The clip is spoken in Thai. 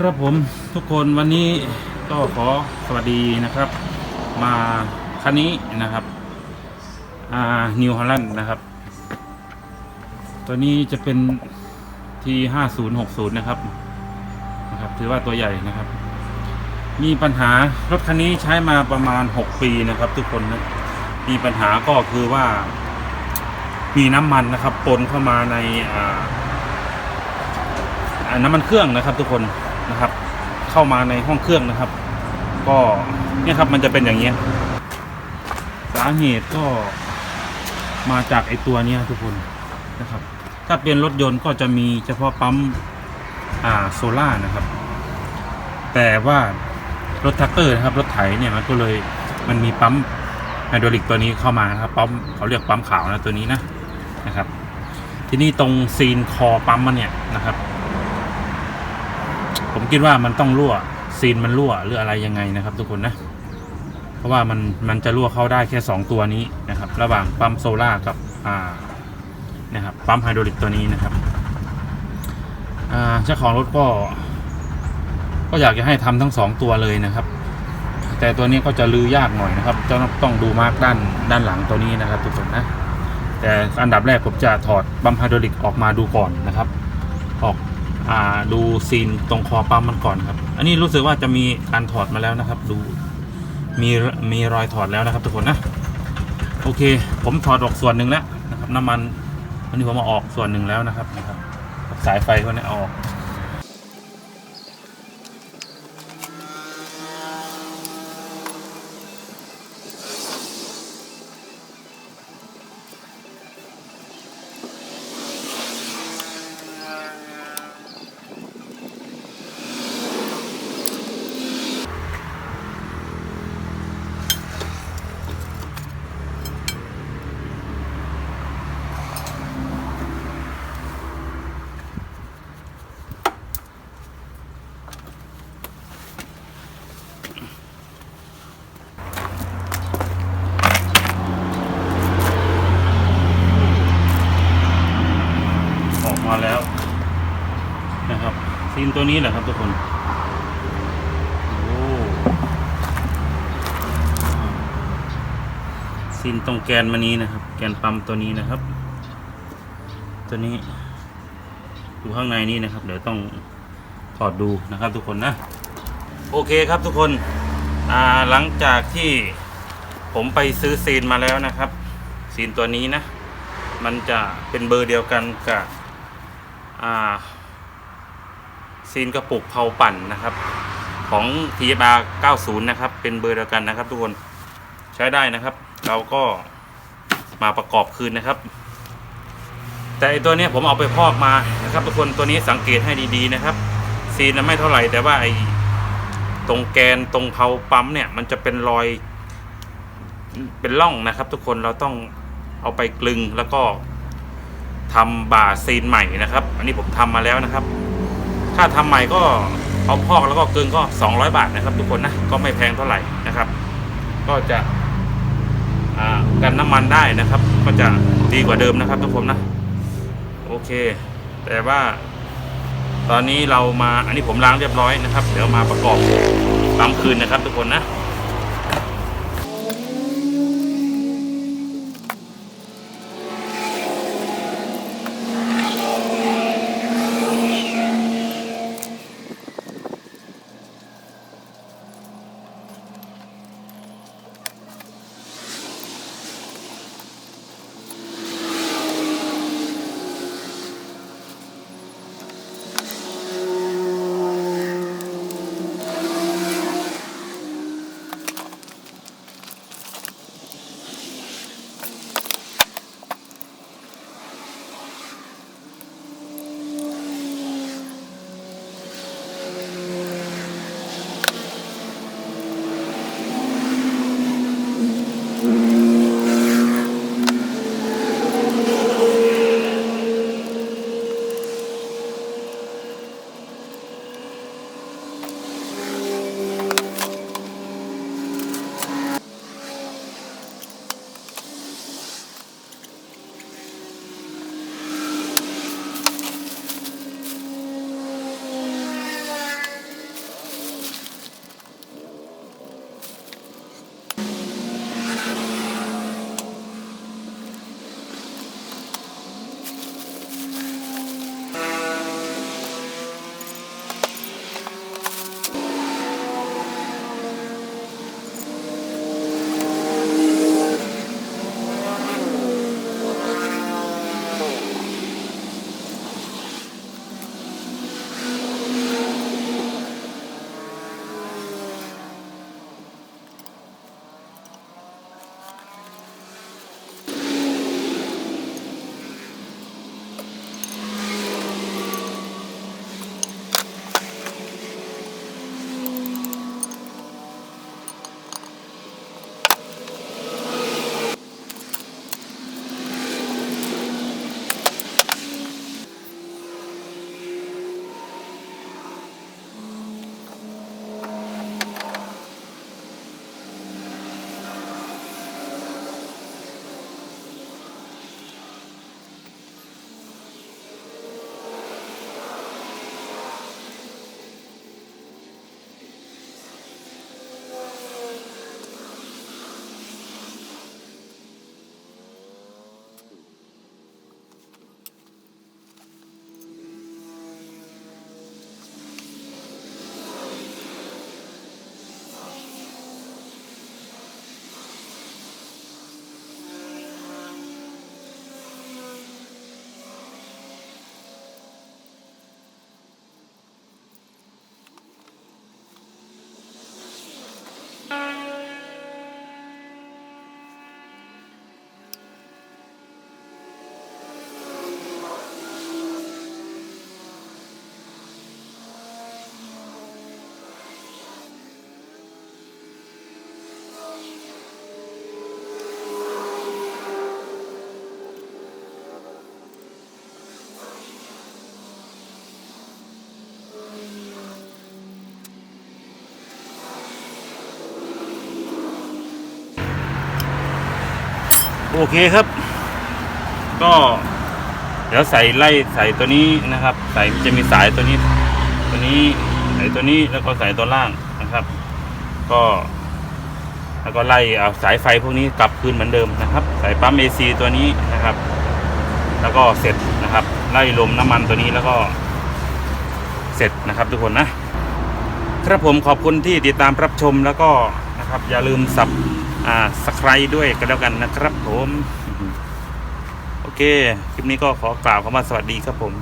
ครับผมทุกคนวันนี้ก็ขอสวัสดีนะครับ มาคันนี้นะครับอ่านิวฮอลแลนด์นะครับ ตัวนี้จะเป็นทีห้าศูนย์หกศูนย์นะครับนะครับ ถือว่าตัวใหญ่นะครับ มีปัญหารถคันนี้ใช้มาประมาณหกปีนะครับ ทุกคนนะมีปัญหาก็คือว่า มีน้ำมันนะครับปนเข้ามาในอ่าอ่าน้ำมันเครื่องนะครับทุกคน นะครับ เข้ามาในห้องเครื่องนะครับ ก็เนี่ยครับมันจะเป็นอย่างเงี้ยสาเหตุก็มาจากไอตัวเนี้ยทุกคนนะครับ ถ้าเป็นรถยนต์ก็จะมีเฉพาะปั๊มอ่าโซล่านะครับ แต่ว่ารถแท็กเตอร์นะครับรถไถเนี่ยมันก็เลยมันมีปั๊มไฮดรอลิกตัวนี้เข้ามานะครับปั๊มเขาเรียกปั๊มขาวนะตัวนี้นะนะครับ ที่นี้ตรงซีนคอปั๊มมันเนี่ยนะครับ ผมคิดว่ามันต้องรั่วซีนมันรั่วหรืออะไรยังไงนะครับ ทุกคนนะ เพราะว่ามันมันจะรั่วเข้าได้แค่สองตัวนี้นะครับ ระหว่างปั๊มโซล่ากับอ่านะครับปั๊มไฮดรอลิกตัวนี้นะครับอ่าเจ้าของรถก็ ก็อยากจะให้ทำทั้งสองตัวเลยนะครับ แต่ตัวนี้ก็จะลือยากหน่อยนะครับจะต้องดูมาร์กด้านด้านหลังตัวนี้นะครับ ทุกคนนะแต่อันดับแรกผมจะถอดปั๊มไฮดรอลิกออกมาดูก่อนนะครับ ออก ดูซีนตรงคอปั๊มมันก่อนครับ อันนี้รู้สึกว่าจะมีการถอดมาแล้วนะครับ ดูมีมีรอยถอดแล้วนะครับทุกคนนะโอเค ผมถอดออกส่วนหนึ่งแล้วนะครับ น้ำมันอันนี้ผมมาออกส่วนหนึ่งแล้วนะครับนะครับ สายไฟก็เนี่ยออก นะครับซีนตัวนี้แหละครับทุกคนโอ้ซีนตรงแกนมานี้นะครับ แกนปั๊มตัวนี้นะครับ ตัวนี้อยู่ข้างในนี้นะครับ เดี๋ยวต้องถอดดูนะครับ ทุกคนนะ โอเคครับทุกคนหลังจากที่ผมไปซื้อซีนมาแล้วนะครับ ซีนตัวนี้นะ มันจะเป็นเบอร์เดียวกันกับอ่า ซีนกระปุกเผาปั่นนะครับ ของ t f r 90 นะครับ เป็นเบอร์เดียวกันนะครับ ทุกคนใช้ได้นะครับ เราก็มาประกอบคืนนะครับ แต่ตัวนี้ผมเอาไปพอกมานะครับ ทุกคนตัวนี้สังเกตให้ดีๆนะครับ ซีนไม่เท่าไหร่แต่ว่าไอ้ตรงแกนตรงเผาปั๊มเนี่ยมันจะเป็นรอยเป็นร่องนะครับ ทุกคนเราต้องเอาไปกลึงแล้วก็ทำบ่าซีนใหม่นะครับ อันนี้ผมทำมาแล้วนะครับ ถ้าทำใหม่ก็เอาพอกแล้วก็กลึงก็ 200 บาทนะครับ ทุกคนนะก็ไม่แพงเท่าไหร่นะครับ ก็จะกันน้ำมันได้นะครับ ก็จะดีกว่าเดิมนะครับ ทุกคนนะโอเค แต่ว่าตอนนี้เรามาอันนี้ผมล้างเรียบร้อยนะครับ เดี๋ยวมาประกอบปั๊มคืนนะครับ ทุกคนนะ โอเคครับ ก็เดี๋ยวใส่ไล่ใส่ตัวนี้นะครับ ใส่จะมีสายตัวนี้ ตัวนี้ใส่ตัวนี้แล้วก็ใส่ตัวล่างนะครับ ก็แล้วก็ไล่เอาสายไฟพวกนี้กลับคืนเหมือนเดิมนะครับใส่ปั๊ม AC ตัวนี้นะครับ แล้วก็เสร็จนะครับ ไล่ลมน้ำมันตัวนี้แล้วก็เสร็จนะครับทุกคนนะครับผมขอบคุณที่ติดตามรับชมแล้วก็นะครับ อย่าลืมสับ อ่าสไครด้วยกันแล้วกันนะครับผม โอเค คลิปนี้ก็ขอกล่าวคำว่าสวัสดีครับผม